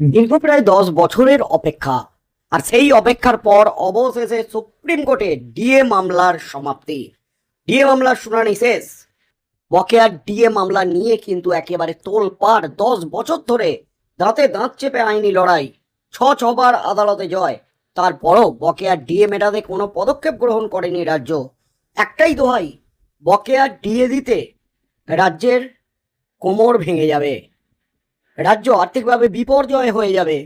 দীর্ঘ প্রায় দশ বছরের অপেক্ষা। আর সেই অপেক্ষার পর অবশেষে সুপ্রিম কোর্টে ডিএ মামলার সমাপ্তি। ডিএ মামলার শুনানি শেষ। বকেয়ার ডিএ মামলা নিয়ে কিন্তু একেবারে তোলপাড় দশ বছর ধরে দাঁতে দাঁত চেপে আইনি লড়াই, ছ ছবার আদালতে জয়। তারপরও বকেয়ার ডিএ মেটাতে কোনো পদক্ষেপ গ্রহণ করেনি রাজ্য। একটাই দোহাই, বকেয়ার ডিএ দিতে রাজ্যের কোমর ভেঙে যাবে। রাজ্য আর্থিকভাবে বিপর্যয় হয়ে যাবে।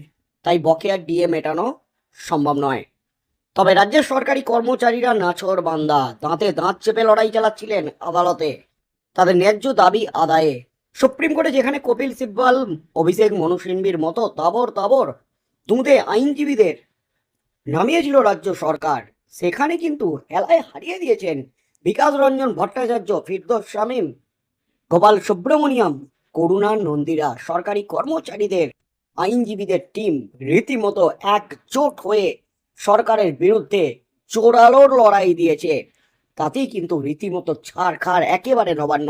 তাই বকেয়ার ডিএ মেটানো সম্ভব নয়। তবে রাজ্যের সরকারি কর্মচারীরা নাছর বান্দা, দাঁতে দাঁত চেপে লড়াই চালাচ্ছিলেন আদালতে। তাদের ন্যায্য দাবি আদায়ে। সুপ্রিম কোর্টে যেখানে কপিল সিব্বাল, অভিষেক মনু মতো তাবর তাবর দুঁদে আইনজীবীদের নামিয়েছিল রাজ্য সরকার, সেখানে কিন্তু হেলায় হারিয়ে দিয়েছেন বিকাশ রঞ্জন ভট্টাচার্য, ফিরদোস শামীম, গোপাল সুব্রমণিয়াম করুণা নন্দীরা, সরকারি কর্মচারীদের আইনজীবীদের টিম রীতিমতো একজোট হয়ে সরকারের বিরুদ্ধে চোরালোর লড়াই দিয়েছে। তাতেই কিন্তু রীতিমতো ছাড় খাড় একেবারে নবান্ন।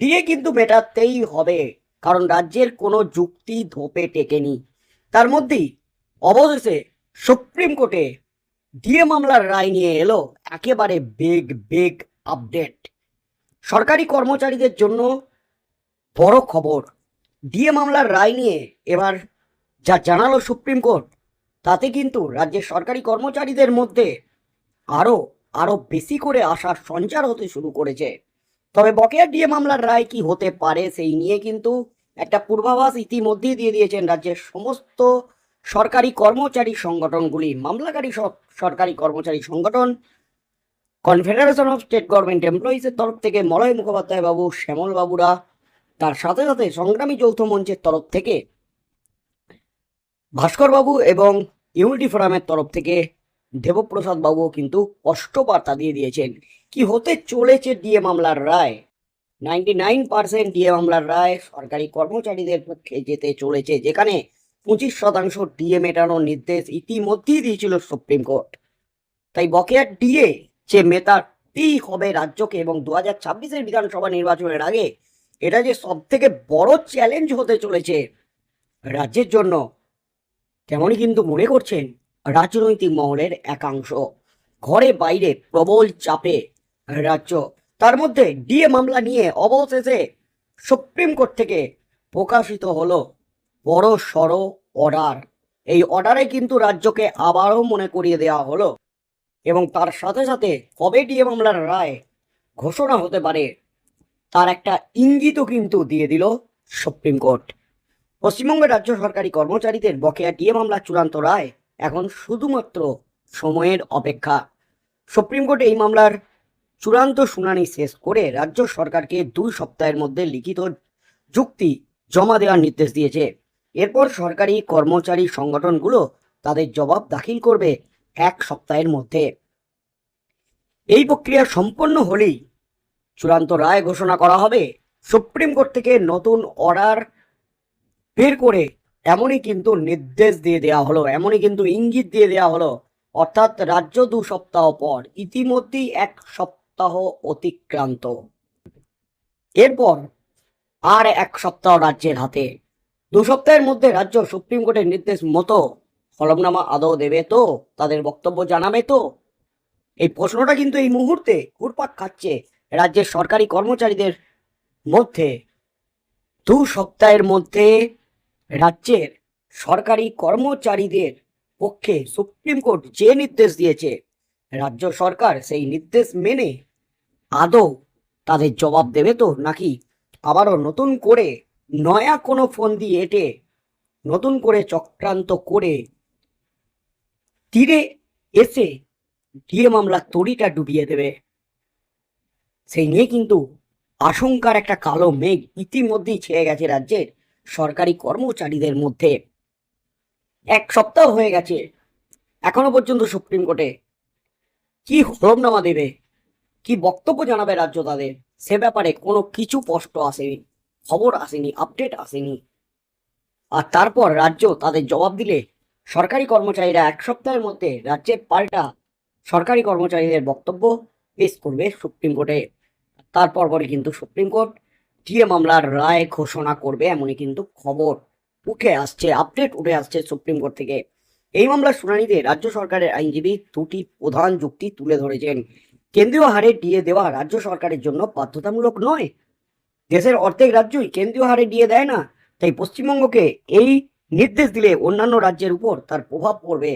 দিয়ে কিন্তু মেটাতেই হবে, কারণ রাজ্যের কোনো যুক্তি ধোপে টেকেনি। তার মধ্যেই অবশেষে সুপ্রিম কোর্টে ডিএ মামলার রায় নিয়ে এলো একেবারে বেগ বেগ আপডেট সরকারি কর্মচারীদের জন্য বড় খবর। ডিএ মামলার রায় নিয়ে এবার যা জানালো সুপ্রিম কোর্ট, তাতে কিন্তু রাজ্যের সরকারি কর্মচারীদের মধ্যে আরও আরও বেশি করে আসার সঞ্চার হতে শুরু করেছে। তবে বকেয়া ডিএ মামলার রায় কি হতে পারে সেই নিয়ে কিন্তু একটা পূর্বাভাস ইতিমধ্যেই দিয়ে দিয়েছেন রাজ্যের সমস্ত সরকারি কর্মচারী সংগঠনগুলি। মামলাকারী সরকারি কর্মচারী সংগঠন কনফেডারেশন অফ স্টেট গভর্নমেন্ট এমপ্লয়িজের তরফ থেকে মলয় মুখোপাধ্যায় বাবু শ্যামল বাবুরা তার সাথে সাথে সংগ্রামী যৌথ মঞ্চের তরফ থেকে ভাস্কর বাবু এবং ইউনিটি ফোরামের তরফ থেকে দেবপ্রসাদ বাবুও কিন্তু স্পষ্ট বার্তা দিয়ে দিয়েছেন। কি হতে চলেছে ডিএ মামলার রায়? নাইনটি নাইন পার্সেন্ট ডিএ মামলার রায় সরকারি কর্মচারীদের পক্ষে যেতে চলেছে, যেখানে পঁচিশ শতাংশ ডিএ মেটানোর নির্দেশ ইতিমধ্যেই দিয়েছিল সুপ্রিম কোর্ট। তাই বকেয়ার ডিএ যে মেটাতেই হবে রাজ্যকে এবং দু হাজার ছাব্বিশের বিধানসভা নির্বাচনের আগে এটা যে সব থেকে বড় চ্যালেঞ্জ হতে চলেছে রাজ্যের জন্য, তেমনই কিন্তু মনে করছেন রাজনৈতিক মহলের একাংশ। ঘরে বাইরে প্রবল চাপে রাজ্য। তার মধ্যে ডিএ মামলা নিয়ে অবশেষে সুপ্রিম কোর্ট থেকে প্রকাশিত হলো বড় সড় অর্ডার এই অর্ডারে কিন্তু রাজ্যকে আবারও মনে করিয়ে দেওয়া হলো। এবং তার সাথে সাথে কবে ডিএ মামলার রায় ঘোষণা হতে পারে তার একটা ইঙ্গিতও কিন্তু দিয়ে দিল সুপ্রিম কোর্ট। পশ্চিমবঙ্গের রাজ্য সরকারি কর্মচারীদের বকেয়া ডিএ মামলার চূড়ান্ত রায় এখন শুধুমাত্র সময়ের অপেক্ষা। সুপ্রিম কোর্ট এই মামলার চূড়ান্ত শুনানি শেষ করে রাজ্য সরকারকে দুই সপ্তাহের মধ্যে লিখিত যুক্তি জমা দেওয়ার নির্দেশ দিয়েছে। এরপর সরকারি কর্মচারী সংগঠনগুলো তাদের জবাব দাখিল করবে এক সপ্তাহের মধ্যে। এই প্রক্রিয়া সম্পন্ন হলেই চূড়ান্ত রায় ঘোষণা করা হবে। সুপ্রিম কোর্ট থেকে নতুন অর্ডার বের করে এমনই কিন্তু নির্দেশ দিয়ে দেওয়া হলো, এমনই কিন্তু ইঙ্গিত দিয়ে দেওয়া হলো। অর্থাৎ রাজ্য দু সপ্তাহ পর, ইতিমধ্যেই এক সপ্তাহ অতিক্রান্ত। এরপর আর এক সপ্তাহ রাজ্যের হাতে। দু সপ্তাহের মধ্যে রাজ্য সুপ্রিম কোর্টের নির্দেশ মতো হলফনামা আদৌ দেবে তো? তাদের বক্তব্য জানাবে তো? এই প্রশ্নটা কিন্তু এই মুহূর্তে ঘুরপাক খাচ্ছে। রাজ্যের সরকারি কর্মচারীদের মধ্যে দু সপ্তাহের মধ্যে রাজ্যের সরকারি কর্মচারীদের পক্ষে সুপ্রিম কোর্ট যে নির্দেশ দিয়েছে, রাজ্য সরকার সেই নির্দেশ মেনে আদৌ তাদের জবাব দেবে তো নাকি আবারও নতুন করে নয়া কোনো ফোন দিয়ে এটে নতুন করে চক্রান্ত করে তীরে এসে ডিএ মামলা তড়িটা ডুবিয়ে দেবে? সেই নিয়ে কিন্তু আশঙ্কার একটা কালো মেঘ ইতিমধ্যেই ছেয়ে গেছে রাজ্যের সরকারি কর্মচারীদের মধ্যে। এক সপ্তাহ হয়ে গেছে, এখনও পর্যন্ত সুপ্রিম কোর্টে। কি হলফনামা দেবে? কি বক্তব্য জানাবে রাজ্য তাদের? সে ব্যাপারে কোনো কিছু স্পষ্ট আসেনি, খবর আসেনি, আপডেট আসেনি। আর তারপর রাজ্য তাদের জবাব দিলে সরকারি কর্মচারীরা এক সপ্তাহের মধ্যে রাজ্যের পাল্টা সরকারি কর্মচারীদের বক্তব্য পেশ করবে সুপ্রিম কোর্টে। তারপর পরে কিন্তু সুপ্রিম কোর্ট ডিএ মামলার রায় ঘোষণা করবে, এমনই কিন্তু খবর উঠে আসছে আপডেট উঠে আসছে সুপ্রিম কোর্ট থেকে। এই মামলার শুনানিতে রাজ্য সরকারের আইনজীবী দুটি প্রধান যুক্তি তুলে ধরেছেন। কেন্দ্রীয় হারে ডিএ দেওয়া রাজ্য সরকারের জন্য বাধ্যতামূলক নয়। দেশের অর্ধেক রাজ্যই কেন্দ্রীয় হারে ডিএ দেয় না, তাই পশ্চিমবঙ্গকে এই নির্দেশ দিলে অন্যান্য রাজ্যের উপর তার প্রভাব পড়বে।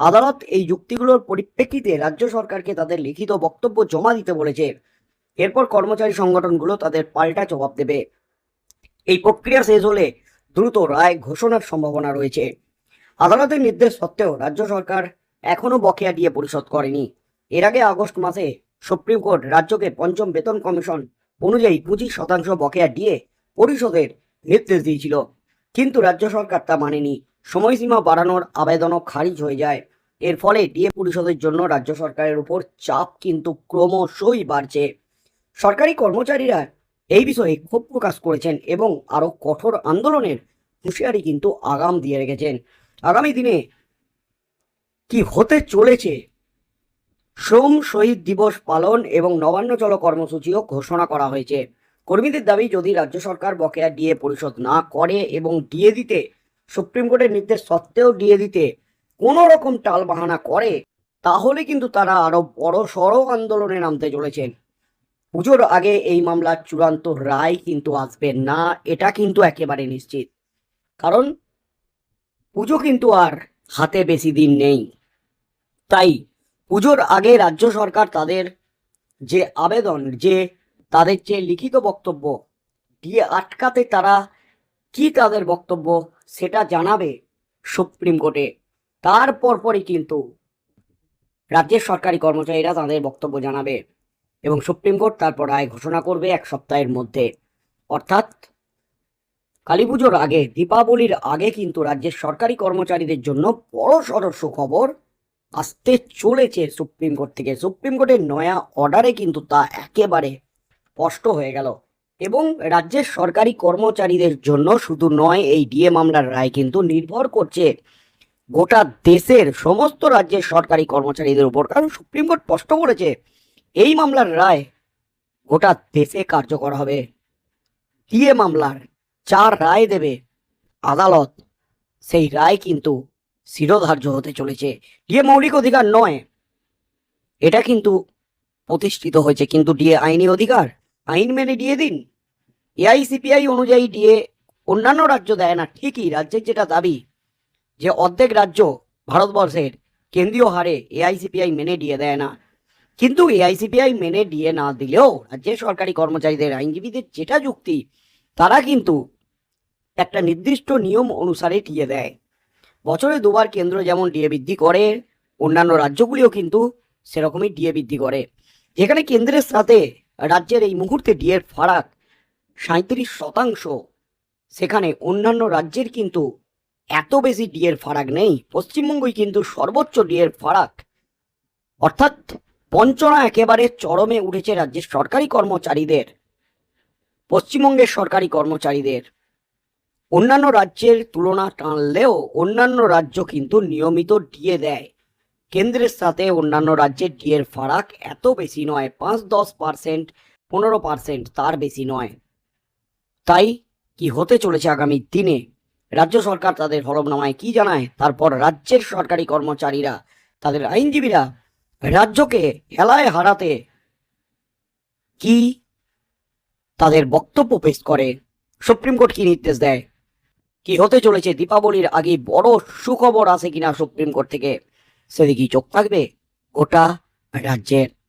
আদালত এই যুক্তিগুলোর পরিপ্রেক্ষিতে রাজ্য সরকারকে তাদের লিখিত বক্তব্য জমা দিতে বলেছে। এরপর কর্মচারী সংগঠনগুলো তাদের পাল্টা জবাব দেবে। এই প্রক্রিয়া শেষ হলে দ্রুত রায় ঘোষণার সম্ভাবনা রয়েছে। আদালতের নির্দেশ সত্ত্বেও রাজ্য সরকার এখনও বকেয়া দিয়ে পরিশোধ করেনি। এর আগে আগস্ট মাসে সুপ্রিম কোর্ট রাজ্যকে পঞ্চম বেতন কমিশন অনুযায়ী পঁচিশ শতাংশ বকেয়া দিয়ে পরিশোধের নির্দেশ দিয়েছিল। কিন্তু রাজ্য সরকার তা মানেনি। সময়সীমা বাড়ানোর আবেদনও খারিজ হয়ে যায়। এর ফলে ডিএ পরিশোধের জন্য রাজ্য সরকারের উপর চাপ কিন্তু ক্রমশই বাড়ছে। সরকারি কর্মচারীরা এই বিষয়ে ক্ষোভ প্রকাশ করেছেন এবং আরও কঠোর আন্দোলনের হুঁশিয়ারি কিন্তু আগাম দিয়ে রেখেছেন। আগামী দিনে কি হতে চলেছে? শ্রম শহীদ দিবস পালন এবং নবান্ন চল কর্মসূচিও ঘোষণা করা হয়েছে। কর্মীদের দাবি, যদি রাজ্য সরকার বকেয়া ডিএ পরিশোধ না করে এবং ডিএ দিতে, সুপ্রিম কোর্টের নির্দেশ সত্ত্বেও ডিএ দিতে কোনো রকম টাল বাহানা করে, তাহলে কিন্তু তারা আরও বড় সড় আন্দোলনে নামতে চলেছেন। পুজোর আগে এই মামলার চূড়ান্ত রায় কিন্তু আসবে না, এটা কিন্তু একেবারে নিশ্চিত। কারণ পুজো কিন্তু আর হাতে বেশি দিন নেই। তাই পুজোর আগে রাজ্য সরকার তাদের যে আবেদন, যে তাদের যে লিখিত বক্তব্য, দিয়ে আটকাতে তারা কি তাদের বক্তব্য সেটা জানাবে সুপ্রিম কোর্টে তারপর পরই কিন্তু রাজ্যের সরকারি কর্মচারীরা তাদের বক্তব্য জানাবে। এবং সুপ্রিম কোর্ট তারপর রায় ঘোষণা করবে এক সপ্তাহের মধ্যে। অর্থাৎ কালী পুজোর আগে, দীপাবলির আগে কিন্তু রাজ্যের সরকারি কর্মচারীদের জন্য বড় সড় খবর আসতে চলেছে সুপ্রিম কোর্ট থেকে। সুপ্রিম কোর্টের নয়া অর্ডারে কিন্তু তা একেবারে স্পষ্ট হয়ে গেল এবং রাজ্যের সরকারি কর্মচারীদের জন্য শুধু নয়, এই ডিএ মামলার রায় কিন্তু নির্ভর করছে গোটা দেশের সমস্ত রাজ্যের সরকারি কর্মচারীদের উপর। কারণ সুপ্রিম কোর্ট স্পষ্ট করেছে এই মামলার রায় গোটা দেশে কার্যকর হবে। ডিএ মামলার চার রায় দেবে আদালত। সেই রায় কিন্তু শিরোধার্য হতে চলেছে। ডিএ মৌলিক অধিকার নয়, এটা কিন্তু প্রতিষ্ঠিত হয়েছে। কিন্তু ডিএ আইনি অধিকার, আইন মেনে দিয়ে দিন। এআইসিপিআই অনুযায়ী ডিএ অন্যান্য রাজ্য দেয় না। ঠিকই, রাজ্যের যেটা দাবি যে অর্ধেক রাজ্য ভারতবর্ষের কেন্দ্রীয় হারে এআইসিপিআই মেনে দিয়ে দেয় না। কিন্তু এআইসিপিআই মেনে দিয়ে না দিলেও রাজ্যের সরকারি কর্মচারীদের আইনজীবীদের যেটা যুক্তি, তারা কিন্তু একটা নির্দিষ্ট নিয়ম অনুসারে দিয়ে দেয়। বছরে দুবার কেন্দ্র যেমন ডিএ বৃদ্ধি করে, অন্যান্য রাজ্যগুলিও কিন্তু সেরকমই ডিএ বৃদ্ধি করে। যেখানে কেন্দ্রের সাথে রাজ্যের এই মুহূর্তে ডিএর ফারাক সাঁত্রিশ শতাংশ, সেখানে অন্যান্য রাজ্যের কিন্তু এত বেশি ডিএর ফারাক নেই। পশ্চিমবঙ্গই কিন্তু সর্বোচ্চ ডিএর ফারাক, অর্থাৎ বঞ্চনা একেবারে চরমে উঠেছে রাজ্যের সরকারি কর্মচারীদের, পশ্চিমবঙ্গের সরকারি কর্মচারীদের। অন্যান্য রাজ্যের তুলনা টানলেও অন্যান্য রাজ্য কিন্তু নিয়মিত ডিএ দেয়। কেন্দ্রের সাথে অন্যান্য রাজ্যের ডিএর ফারাক এত বেশি নয়, পাঁচ, দশ পার্সেন্ট, পনেরো পার্সেন্ট তার বেশি নয়। তাই কি হতে চলেছে আগামী দিনে? রাজ্য সরকার তাদের হলফনামায় কি জানায়? তারপর রাজ্যের সরকারি কর্মচারীরা, তাদের আইনজীবীরা রাজ্যকে হেলায় হারাতে কি তাদের বক্তব্য পেশ করে? সুপ্রিম কোর্ট কি নির্দেশ দেয়? কি হতে চলেছে? দীপাবলির আগে বড় সুখবর আছে কিনা সুপ্রিম কোর্ট থেকে? সেদিকে চোখ থাকবে গোটা রাজ্যের।